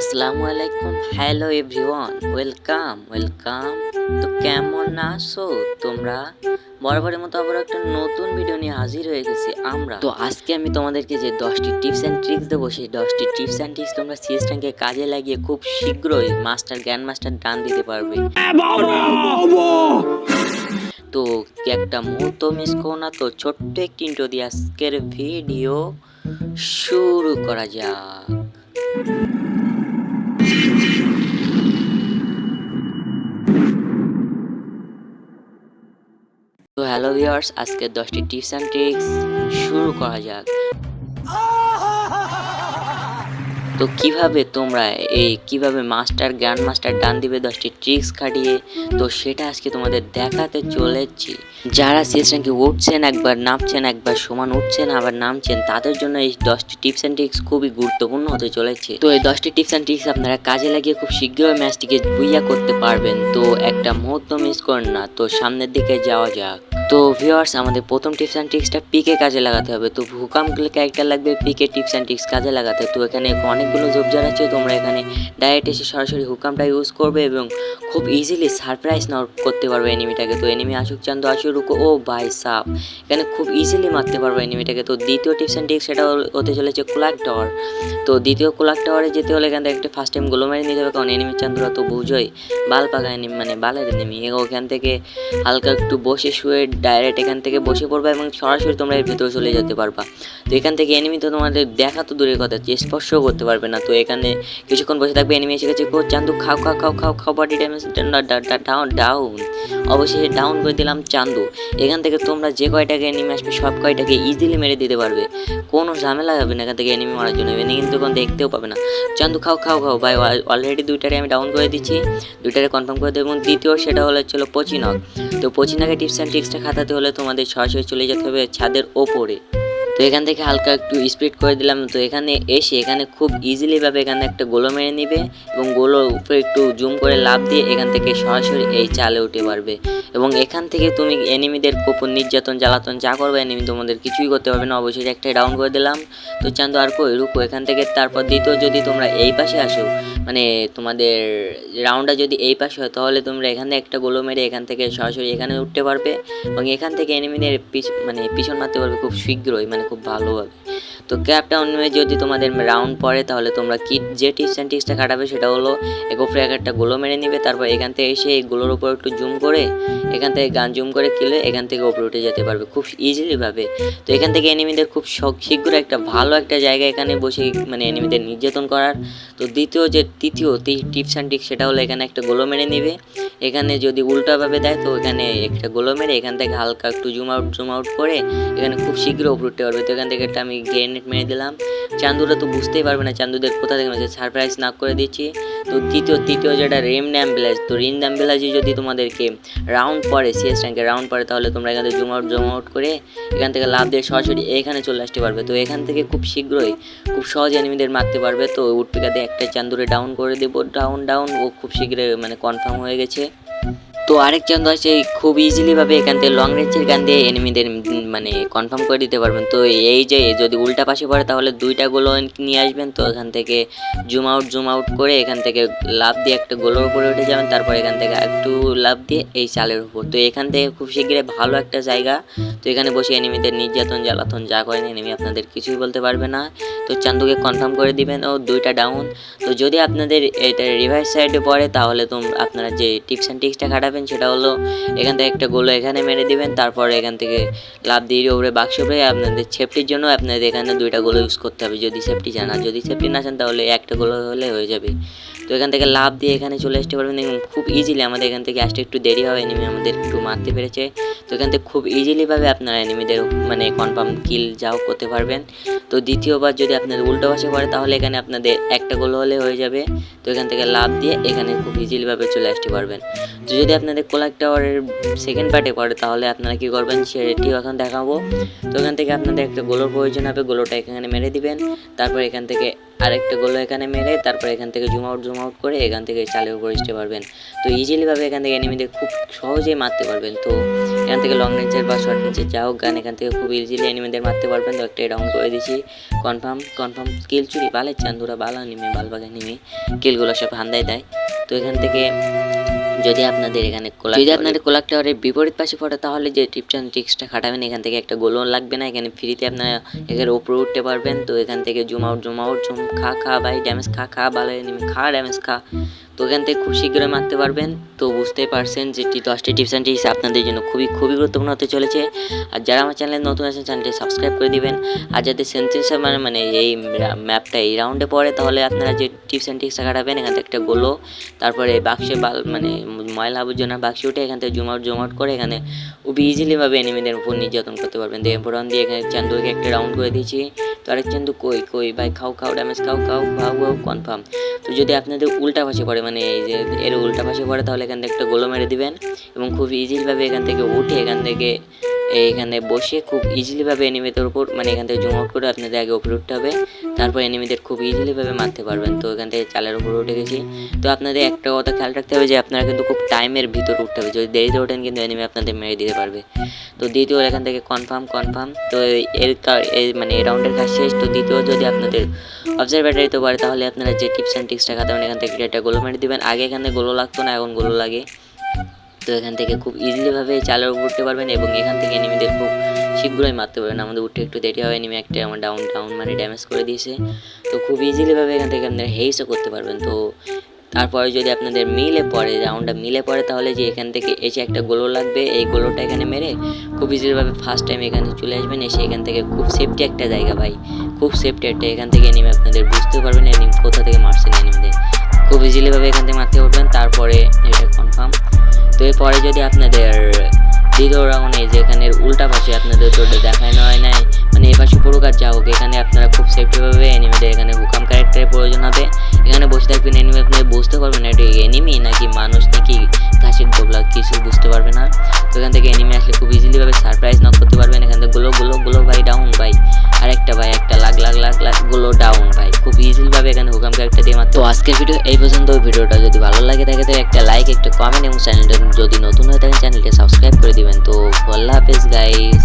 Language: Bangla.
আসসালামু আলাইকুম। হ্যালো এভরিওয়ান ওয়েলকাম ওয়েলকাম তো কেমন আছো তোমরা? বরাবরের মতো আবার একটা নতুন ভিডিও নিয়ে হাজির হয়ে গেছি আমরা। তো আজকে আমি তোমাদেরকে যে দশটি টিপস অ্যান্ড ট্রিক্স দেবো, সেই দশটি টিপস অ্যান্ড ট্রিক্স তোমরা সিএস ট্যাঙ্কে কাজে লাগিয়ে খুব শীঘ্রই মাস্টার জ্ঞান মাস্টার ডান দিতে পারবে। তো একটা মুহূর্ত মিস করো না তো, ছোট্ট একটি ইন্ট্রো দিয়ে আজকের ভিডিও শুরু করা যাক। হ্যালো ভিওয়ার্স আজকে দশটি টিপস অ্যান্ড ট্রিক্স শুরু করা যাক। তো কীভাবে তোমরা এই কীভাবে মাস্টার গ্র্যান্ড মাস্টার ডান দিবে দশটি ট্রিক্স খাটিয়ে তো সেটা আজকে তোমাদের দেখাতে চলেছি। যারা শেষ র্যাঙ্কে উঠছেন একবার, নামছেন একবার, সমান উঠছেন, আবার নামছেন, তাদের জন্য এই দশটি টিপস অ্যান্ড ট্রিক্স খুবই গুরুত্বপূর্ণ হতে চলেছে। তো এই দশটি টিপস অ্যান্ড ট্রিক্স আপনারা কাজে লাগিয়ে খুব শীঘ্রই ম্যাচটিকে বুইয়া করতে পারবেন। তো একটা মুহূর্ত মিস করেন না। তো সামনের দিকে যাওয়া যাক। তো ভিউয়ার্স আমাদের প্রথম টিপস অ্যান্ড ট্রিক্সটা পিকে কাজে লাগাতে হবে। তো ভূকাম ক্যারেক্টার লাগবে পিকে টিপস অ্যান্ড ট্রিক্স কাজে লাগাতে। তো এখানে অনেকগুলো জবজার আছে তোমরা এখানে ডাইরেক্ট এসে সরাসরি হুকামটা ইউজ করবে এবং খুব ইজিলি সারপ্রাইজ নাও করতে পারবে এনিমিটাকে তো এনিমি আসুক, চান্দ আসুক, রুকো, ও বাই সাপ এখানে খুব ইজিলি মারতে পারবে এনিমিটাকে তো দ্বিতীয় টিপস অ্যান্ড ট্রিক্স সেটা হতে চলেছে কুলাক টাওয়ার তো দ্বিতীয় কুলাক টাওয়ারে যেতে হলে এখান থেকে একটা ফার্স্ট টাইম গোলো মেরে নিতে হবে, কারণ এনিমি চান্দুরা তো বুঝোই, বাল পাকা এনিমি মানে বালের এনিমি ওখান থেকে হালকা একটু বসে শুয়ে ডাইরেক্ট এখান থেকে বসে পড়বে এবং সরাসরি তোমরা এর ভিতরে চলে যেতে পারবা। তো এখান থেকে এনিমি তো তোমাদের দেখা তো দূরের কথা, যে স্পর্শও করতে পারবে। না। তো এখানে কিছুক্ষণ বসে থাকবে এনিমি এসে গেছে কো চান্দু, খাও খাও খাও খাও খাও বডি ড্যামেজ ডাউন ডাউন অবশেষে ডাউন করে দিলাম চান্দু। এখান থেকে তোমরা যে কয়টাকে এনিমি আসবে, সব কয়টাকে ইজিলি মেরে দিতে পারবে। কোনো ঝামেলা হবে না এখান থেকে এনিমি মারার জন্য এনিমি কিন্তু কোনো দেখতেও পাবে না। চান্দু, খাও খাও খাও, ভাই অলরেডি দুইটারে আমি ডাউন করে দিচ্ছি। দুইটারে কনফার্ম করে দেবো, এবং দ্বিতীয় সেটা হলো ছিল পচিনক। তো পচিনকে টিপস অ্যান্ড ট্রিক্সটা খাতাতে হলে তোমাদের সরাসরি চলে যেতে হবে ছাদের ওপরে। তো এখান থেকে হালকা একটু স্পিড করে দিলাম। তো এখানে এসে এখানে খুব ইজিলিভাবে এখানে একটা গোলো মেরে নিবে এবং গোলোর উপরে একটু জুম করে লাভ দিয়ে এখান থেকে সরাসরি এই চালে উঠে পারবে এবং এখান থেকে তুমি এনিমিদের কোপন নির্যাতন, জ্বালাতন যা করবে এনিমি তোমাদের কিছুই করতে পারবে না। অবশ্যই একটা ডাউন করে দিলাম। তো চান্দু আর কই, রুকো, এখান থেকে তারপর দ্বিতীয় যদি তোমরা এই পাশে আসো মানে তোমাদের রাউন্ডটা যদি এই পাশে হয়, তাহলে তোমরা এখানে একটা গোলো মেরে এখান থেকে সরাসরি এখানে উঠতে পারবে। এবং এখান থেকে এনিমিদের পিছ মানে পিছন মারতে পারবে খুব শীঘ্রই মানে খুব ভালোভাবে তো ক্যাপটা অন্যে যদি তোমাদের রাউন্ড পড়ে, তাহলে তোমরা কি যে টিপস অ্যান্ড টিক্সটা কাটাবে সেটা হলো একোফ্রে এক একটা গোলো মেরে নিবে, তারপর এখান থেকে এসে এই গোলোর উপর একটু জুম করে, এখান থেকে গান জুম করে কিলে এখান থেকে উপরে উঠে যেতে পারবে খুব ইজিলি ভাবে। তো এখান থেকে এনিমিদের খুব শীঘ্র একটা ভালো একটা জায়গা এখানে বসে মানে এনিমিদের নির্যাতন করার। তো দ্বিতীয় যে, তৃতীয় টিপস অ্যান্ড টিক্স সেটা হলো এখানে একটা গোলো মেরে নিবে। এখানে যদি উল্টাভাবে দেয়, তো এখানে একটা গোলো মেরে এখান থেকে হালকা একটু জুম আউট জুম আউট করে এখানে খুব শীঘ্র উপরে উঠতে পারবে। তো এখান থেকে একটা আমি গ্রেনেড মেরে দিলাম। চান্দুরা তো বুঝতেই পারবে না চান্দুদের কোথা থেকে মেরেছে সারপ্রাইজ না করে দিচ্ছি। তো তৃতীয় তৃতীয় যেটা রেম ড্যাম্বিলাজ তো রিন ড্যাম্বিলাজে যদি তোমাদেরকে রাউন্ড পড়ে সিএস র্যাঙ্কে রাউন্ড পড়ে, তাহলে তোমরা এখান থেকে জুম আউট জুম আউট করে এখান থেকে লাভ দিয়ে সরাসরি এখানে চলে আসতে পারবে। তো এখান থেকে খুব শীঘ্রই খুব সহজে এনিমিদের মারতে পারবে। তো উটপিকাতে একটা চান্দুরে ডাউন করে দেবো। ডাউন ডাউন ও খুব শীঘ্রই মানে কনফার্ম হয়ে গেছে। তো আরেক চান্দ আছে, খুব ইজিলি ভাবে এখান থেকে লং রেঞ্জের গান দিয়ে এনিমিদের মানে কনফার্ম করে দিতে পারবেন। তো এই যে, যদি উল্টা পাশে পড়ে তাহলে দুইটা গোলো নিয়ে আসবেন। তো এখান থেকে জুম আউট জুম আউট করে এখান থেকে লাভ দিয়ে একটা গোলোর উপরে উঠে যাবেন। তারপর এখান থেকে একটু লাভ দিয়ে এই চালের উপর। তো এখান থেকে খুব শীঘ্রই ভালো একটা জায়গা। তো এখানে বসে এনিমিদের নির্যাতন, জ্বালাতন যা করেন এনিমি আপনাদের কিছুই বলতে পারবে না। তো চান্দুকে কনফার্ম করে দিবেন ও দুইটা ডাউন তো যদি আপনাদের এটা রিভাইস সাইডে পড়ে, তাহলে তো আপনারা যে টিপস অ্যান্ড টিক্সটা খাটাবেন, সেটা হলো এখান থেকে একটা গোলো এখানে মেরে দিবেন, তারপর এখান থেকে লাভ দিয়ে ওপরে বাক্স উপরে আপনাদের সেফটির জন্য আপনাদের এখানে দুইটা গোলো ইউজ করতে হবে, যদি সেফটি চান। আর যদি সেফটি না চান, তাহলে একটা গোলো হলে হয়ে যাবে। তো এখান থেকে লাভ দিয়ে এখানে চলে আসতে পারবেন এবং খুব ইজিলি আমাদের এখান থেকে আসতে একটু দেরি হবে এনিমি আমাদের একটু মারতে পেরেছে। তো এখান থেকে খুব ইজিলিভাবে আপনারা এনিমিদের মানে কনফার্ম কিল যাও করতে পারবেন। তো দ্বিতীয়বার যদি আপনাদের উল্টো পাশে পড়ে, তাহলে এখানে আপনাদের একটা গোল হলে হয়ে যাবে। তো এখান থেকে লাভ দিয়ে এখানে খুব ইজিলিভাবে চলে আসতে পারবেন। তো যদি আপনাদের কোলাক টাওয়ারের সেকেন্ড পার্টে পড়ে, তাহলে আপনারা কি করবেন? সেটিও এখন দেখাবো। তো এখান থেকে আপনাদের একটা গোলোর প্রয়োজন হবে, গোলোটা এখানে মেরে দিবেন। তারপর এখান থেকে আরেকটা গোলো এখানে মেরে, তারপর এখান থেকে জুম আউট জুম আউট করে এখান থেকে চালের উপর আসতে পারবেন। তো ইজিলিভাবে এখান থেকে এনিমিদের খুব সহজেই মারতে পারবেন। তো এখান থেকে লং রেঞ্জের বা শর্ট রেঞ্জের যা হোক গান এখান থেকে খুব ইজিলি এনিমিদের মারতে পারবেন। তো একটা ডাউন করে দিছি। কনফার্ম কনফার্ম কিল চুরি বালের চান্দুরা বালা নিমে বালবাগে নিমে কিলগুলো সব হান্দায় দেয়। তো এখান থেকে যদি আপনাদের এখানে যদি আপনাদের কোলাক টাওয়ারের বিপরীত পাশে পড়ে তাহলে যে টিপস অ্যান্ড ট্রিক্সটা খাটাবেন এখান থেকে একটা গোলন লাগবে না। এখানে ফ্রিতে আপনারা এখানে ওপরে উঠতে পারবেন। তো এখান থেকে zoom out zoom out zoom খা খা ভাই ড্যামেজ খা খা ভালো খা ড্যামেজ খা। তো এখান থেকে খুব শীঘ্রই মারতে পারবেন। তো বুঝতেই পারছেন যেটি দশটি টিপস অ্যান্ড ট্রিক্স আপনাদের জন্য খুবই খুবই গুরুত্বপূর্ণ হতে চলেছে। আর যারা আমার চ্যানেলে নতুন আছেন, চ্যানেলটি সাবস্ক্রাইব করে দিবেন। আর যাদের সেন্সেশন মানে মানে এই ম্যাপটা এই রাউন্ডে পড়ে, তাহলে আপনারা যে টিপস অ্যান্ড ট্রিক্সটা কাটাবেন, এখান থেকে একটা গোলো, তারপরে বাক্সে বাল মানে ময়লা আবর্জনা, বাক্সে উঠে এখান থেকে জমাট জমাট করে এখানে খুব ইজিলিভাবে এনিমিদের উপর নির্যাতন করতে পারবেন। দিয়ে ফোরন দিয়ে এখানে চান্দুকে একটা রাউন্ড করে দিয়েছি। তো আরেক চান্দু কই কই? ভাই, খাও খাও ড্যামেজ খাও খাও খাও খাও কনফার্ম তো যদি আপনাদের উল্টা পাশে পড়ে মানে এই যে এর উল্টা পাশে পড়ে, তাহলে এখান থেকে একটা গোলো মেরে দিবেন। এবং খুব ইজিলিভাবে এখান থেকে উঠে এখান থেকে এখানে বসে খুব ইজিলিভাবে এনিমিদের উপর মানে এখান থেকে জুম আউট করে আপনাদের আগে উপরে উঠতে হবে। তারপর এনিমিদের খুব ইজিলিভাবে মারতে পারবেন। তো এখান থেকে চালের উপর উঠে গেছি। তো আপনাদের একটা কথা খেয়াল রাখতে হবে যে, আপনারা কিন্তু খুব টাইমের ভিতর উঠতে হবে। যদি দেরিতে ওঠেন কিন্তু এনিমি আপনাদের মেরে দিতে পারবে। তো দ্বিতীয় এখান থেকে কনফার্ম কনফার্ম তো এর মানে রাউন্ডের কাজ শেষ। তো দ্বিতীয় যদি আপনাদের অবজারভেটারিতে পারে তাহলে আপনারা যে টিপস অ্যান্ড টিক্সটা খাতাবেন এখান থেকে একটা গোলো মেরে দিবেন। আগে এখানে গোলো লাগতো না, এখন গোলো লাগে। তো এখান থেকে খুব ইজিলিভাবে চালের উপর উঠতে পারবেন এবং এখান থেকে এনিমিদের খুব শীঘ্রই মারতে পারবেন। আমাদের উঠতে একটু দেরি হয় এনিমি একটা আমার ডাউন ডাউন মানে ড্যামেজ করে দিয়েছে। তো খুব ইজিলিভাবে এখান থেকে আপনারা হেইসও করতে পারবেন। তো তারপরে যদি আপনাদের মিলে পড়ে রাউন্ডটা মিলে পড়ে, তাহলে যে এখান থেকে এসে একটা গোলো লাগবে, এই গোলোটা এখানে মেরে খুব ইজিলিভাবে ফার্স্ট টাইম এখানে চলে আসবেন। এসে এখান থেকে খুব সেফটি একটা জায়গা ভাই, খুব সেফটি একটা এখান থেকে এনিমি আপনাদের বুঝতে পারবেন। এনিমি কোথা থেকে মারছেন এনিমিদের খুব ইজিলিভাবে এখান থেকে মারতে উঠবেন তারপরে এটা কনফার্ম তো এরপরে যদি আপনাদের দ্বিতীয় রাউন্ডে যেখানে উল্টা পাশে আপনাদের তো দেখানো হয় নাই মানে এ পাশে পুরো কাজ যা হোক এখানে আপনারা খুব সেফটিভাবে এনিমিদের এখানে হুকাম ক্যারেক্টারের প্রয়োজন হবে এখানে বসে থাকবেন এনিমি আপনি বুঝতে পারবেন এটা এনিমি নাকি মানুষ নাকি ঘাসের গোবলা কিছু বুঝতে পারবে না তো এখান থেকে এনিমি আসলে খুব ইজিলিভাবে সারপ্রাইজ নক করতে পারবেন এখান থেকে গুলো গুলো গুলো ভাই ডাউন লাখগুলো ডাউন ভাই। খুব ইজিলি ভাবে এখানে হুকাম ক্যারেক্টার দিয়ে মাত্র তো আজকের ভিডিও এই পর্যন্ত। ভিডিওটা যদি ভালো লাগে থাকে, তো একটা লাইক একটা কমেন্ট এবং চ্যানেলটা যদি নতুন হয়ে থাকেন চ্যানেলটা সাবস্ক্রাইব করে দিবেন। তো আল্লাহ হাফেজ গাইস